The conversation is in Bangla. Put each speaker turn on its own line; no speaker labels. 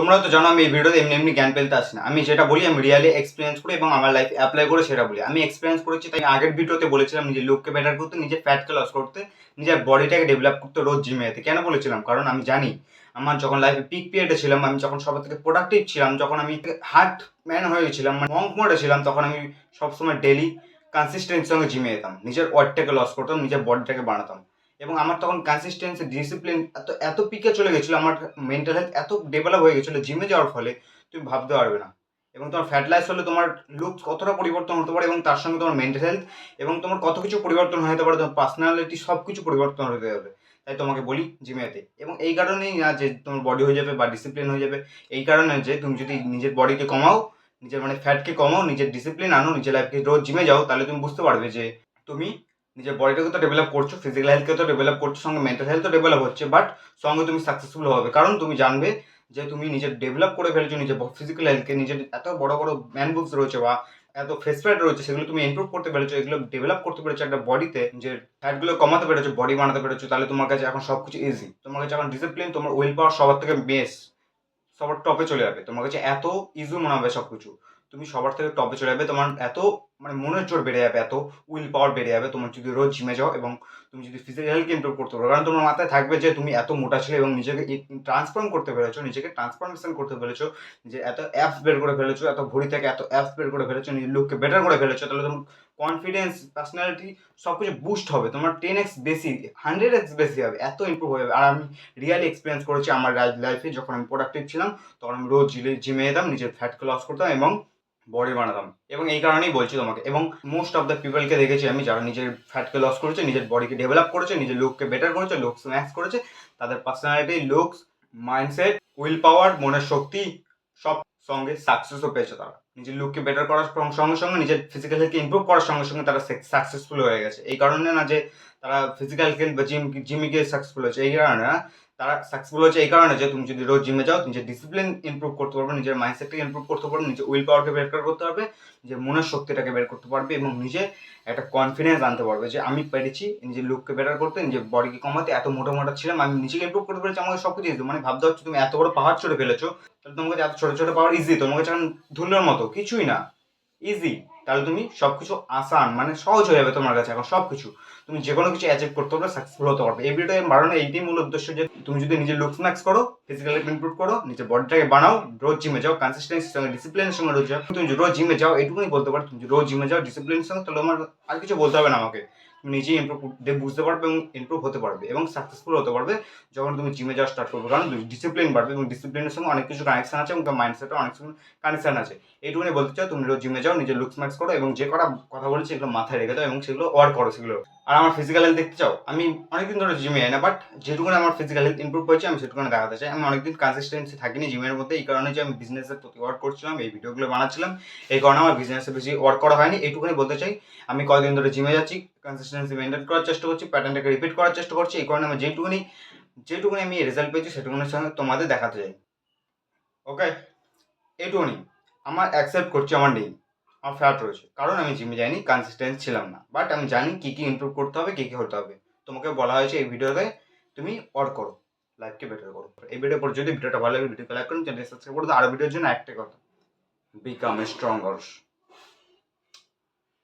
তোমরা তো জানো আমি এই ভিডিওতে এমনি এমনি জ্ঞান পেলতে আসি না। আমি যেটা বলি, আমি রিয়ালি এক্সপিরিয়েন্স করে এবং আমার লাইফ অ্যাপ্লাই করে সেটা বলি। আমি এক্সপিরিয়েন্স করেছি, তাই আগের ভিডিওতে বলেছিলাম নিজের লুককে বেটার করতে, নিজের ফ্যাটকে লস করতে, নিজের বডিটাকে ডেভেলপ করতে রোজ জিমে যেতে। কেন বলেছিলাম? কারণ আমি জানি, আমার যখন লাইফে পিক পিরিয়ডে ছিলাম, আমি যখন সবার থেকে প্রোডাক্টিভ ছিলাম, যখন আমি হার্ট ম্যান হয়ে গেছিলাম মানে মঙ্ক মোডে ছিলাম, তখন আমি সবসময় ডেলি কনসিস্টেন্সির সঙ্গে জিমে যেতাম। নিজের ওয়েটটাকে লস করতাম, নিজের বডিটাকে বানাতাম এবং আমার তখন কনসিস্টেন্সি ডিসিপ্লিন এত এত পিকে চলে গেছিল, আমার মেন্টাল হেলথ এত ডেভেলপ হয়ে গেছিল জিমে যাওয়ার ফলে, তুমি ভাবতে পারবে না। এবং তোমার ফ্যাট লাইস হলে তোমার লুক কতটা পরিবর্তন হতে পারে এবং তার সঙ্গে তোমার মেন্টাল হেলথ এবং তোমার কত কিছু পরিবর্তন হতে পারে, তোমার পার্সোনালিটি সব কিছু পরিবর্তন হতে যাবে তাই তোমাকে বলি জিমে যেতে। এবং এই কারণেই না যে তোমার বডি হয়ে যাবে বা ডিসিপ্লিন হয়ে যাবে, এই কারণে যে তুমি যদি নিজের বডিকে কমাও, নিজের মানে ফ্যাটকে কমাও, নিজের ডিসিপ্লিন আনো, নিজের লাইফকে রোজ জিমে যাও, তাহলে তুমি বুঝতে পারবে যে তুমি নিজের বডিটাকে তো ডেভেলপ করছ ফিজিক্যাল হেলথকে তো ডেভেলপ করছ, সঙ্গে মেন্টাল হেলথ তো ডেভেলপ হচ্ছে বাট সঙ্গে তুমি সাকসেসফুল হবে। কারণ তুমি জানবে যে তুমি নিজের ডেভেলপ করে ফেলেছো নিজের ফিজিক্যাল হেলথকে নিজের এত বড় বড় ম্যান বুকস রয়েছে বা এত ফেস ফ্যাট রয়েছে, সেগুলো তুমি ইমপ্রুভ করতে পেরেছ, এগুলো ডেভেলপ করতে পেরেছ একটা বডিতে যে ফ্যাটগুলো কমাতে পেরেছ বডি বানাতে পেরেছ, তাহলে তোমার কাছে এখন সব কিছু ইজি তোমার কাছে এখন ডিসিপ্লিন তোমার উইল পাওয়ার সবার থেকে বেস্ট সবার টপে চলে যাবে। তোমার কাছে এত ইজি মনে হবে সব কিছু তুমি সবার থেকে টপে চলে যাবে, তোমার এত মানে মনের জোর বেড়ে যাবে এত উইল পাওয়ার বেড়ে যাবে, তোমার যদি রোজ জিমে যাও এবং তুমি যদি ফিজিক্যাল হেলথ ইমপ্রুভ করতে পারো, কারণ তোমার মাথায় থাকবে যে তুমি এত মোটা ছিলে এবং নিজেকে ট্রান্সফর্ম করতে পেরেছ, নিজেকে ট্রান্সফরমেশন করতে পেরেছ, যে এত অ্যাপস বের করে ফেলেছো, এত ভরি থেকে এত অ্যাপস বের করে ফেলেছো, নিজের লুককে বেটার করে ফেলেছো, তাহলে তোমার কনফিডেন্স পার্সোনালিটি সব কিছু বুস্ট হবে, তোমার টেন এক্স বেশি হান্ড্রেড এক্স বেশি হবে, এত ইমপ্রুভ হয়ে যাবে। আর আমি রিয়ালি এক্সপিরিয়েন্স করেছি আমার লাইফে যখন আমি প্রোডাক্টিভ ছিলাম, তখন আমি রোজ জিমে যেতাম, নিজের ফ্যাটকে লস করতাম এবং বডি বানাতাম। এবং এই কারণেই বলছি তোমাকে, এবং মোস্ট অফ দ্য পিপলকে দেখেছি আমি যারা নিজের ফ্যাটকে লস করেছে, নিজের বডিকে ডেভেলপ করেছে, নিজের লুককে বেটার করেছে লুকস ম্যাক্স করেছে, তাদের personality looks mindset will power মনের শক্তি, সব সঙ্গে সাকসেসও পেয়েছে তারা। নিজের লুককে বেটার করার সঙ্গে সঙ্গে নিজের ফিজিক্যাল হেলথকে ইমপ্রুভ করার সঙ্গে সঙ্গে তারা সাকসেসফুল হয়ে গেছে। এই কারণে না যে তারা ফিজিক্যাল হেলথ বা জিম জিমিকে সাকসেসফুল হয়েছে, এই কারণে না তারা সাকসেসফুল হচ্ছে এই কারণে যে তুমি যদি রোজ জিমে যাও নিজের ডিসিপ্লিন ইমপ্রুভ করতে পারবে, নিজের মাইন্ডসেটকে ইমপ্রুভ করতে পারবে, নিজের উইল পাওয়ারকে বের করতে পারবে, নিজের মনের শক্তিটাকে বের করতে পারবে এবং নিজে একটা কনফিডেন্স আনতে পারবে যে আমি পেরেছি, নিজের লুককে বেটার করতে, নিজের বডিকে কমাতে, এত মোটা মোটা ছিলাম, আমি নিজেকে ইমপ্রুভ করতে পেরেছি, আমাকে সব কিছু মানে ভাবতে হচ্ছে তুমি এত বড় পাহাড় চড়ে ফেলেছো, তাহলে তোমাকে এত ছোটো ছোটো পাওয়ার ইজি তোমাকে এখন ধুলোর মতো, কিছুই না ইজি তাহলে তুমি সব কিছু আসান মানে সহজ হয়ে যাবে তোমার কাছে এখন সব কিছু তুমি যে কোনো কিছু অ্যাচিভ করতে পারবে সাকসেসফুল হতে পারবে। এই ভিডিওটা বাড়ানো এইটাই মূল উদ্দেশ্য যে তুমি যদি নিজের লুকস ম্যাক্স করো ফিজিক্যাল ইমপ্রুভ করো, নিজের বডিটাকে বানাও, রোজ জিমে যাও কনসিস্টেন্সির সঙ্গে ডিসিপ্লিনের সঙ্গে রোজ যাও। তুমি রোজ জিমে যাও এটুকুই বলতে পারো, তুমি রোজ জিমে যাও ডিসিপ্লিনের সঙ্গে, তাহলে আমার আর কিছু বলতে হবে না আমাকে। নিজেই ইমপ্রুভ বুঝতে পারবে এবং ইমপ্রুভ হতে পারবে এবং সাকসেসফুল হতে পারবে যখন তুমি জিমে যাওয়া স্টার্ট করবে। কারণ ডিসিপ্লিন বাড়বে এবং ডিসিপ্লিনের সঙ্গে অনেক কিছু কানেকশন আছে এবং মাইন্ডসেটে অনেক সময় কানেকশন আছে। এইটুকুনি বলতে চাও, তুমি জিমে যাও, নিজের লুকস ম্যাক্স করো এবং যে কটা কথা বলেছি এগুলো মাথায় রেখে দাও এবং সেগুলো ওয়ার্ক করো, সেগুলো। আর আমার ফিজিক্যাল হেলথ দেখতে চাও, আমি অনেকদিন ধরে জিমে যাই না বাট যেটুকুনি আমার ফিজিক্যাল হেলথ ইমপ্রুভ হয়েছে, আমি সেটুকুনি দেখাতে চাই। আমি অনেকদিন কনসিস্টেন্সি থাকিনি জিমের মধ্যে, এই কারণে যে আমি বিজনেসের প্রতি ওয়ার্ক করছিলাম, এই ভিডিওগুলো বানাচ্ছিলাম, এই কারণে আমার বিজনেসে বেশি ওয়ার্ক করা হয়নি। এইটুকুনি বলতে চাই, আমি কয়েকদিন ধরে জিমে যাচ্ছি কনসিস্টেন্সি মেনটেন করার চেষ্টা করছি প্যাটার্নটাকে রিপিট করার চেষ্টা করছি, এই কারণে আমি যেটুকুনি যেটুকুনি আমি রেজাল্ট পেয়েছি, সেটুকুনির সঙ্গে তোমাদের দেখাতে চাই। ওকে এইটুকুনি, আমার অ্যাকসেপ্ট করছি আমার নেই আমার ফ্ল্যাট রয়েছে। কারণ আমি জিমে যাইনি কনসিস্টেন্স ছিলাম না। বাট আমি জানি কী কী ইম্প্রুভ করতে হবে, কী কী হতে হবে। তোমাকে বলা হয়েছে এই ভিডিওতে, তুমি ওয়ার্ক করো। লাইফকে বেটার করো। এই ভিডিও পর যদি ভিডিওটা ভালো লাগে ভিডিওকে লাইক করুন চ্যানেল সাবস্ক্রাইব করুন আরও ভিডিওর জন্য একটাই কথা বিকাম স্ট্রঙ্গার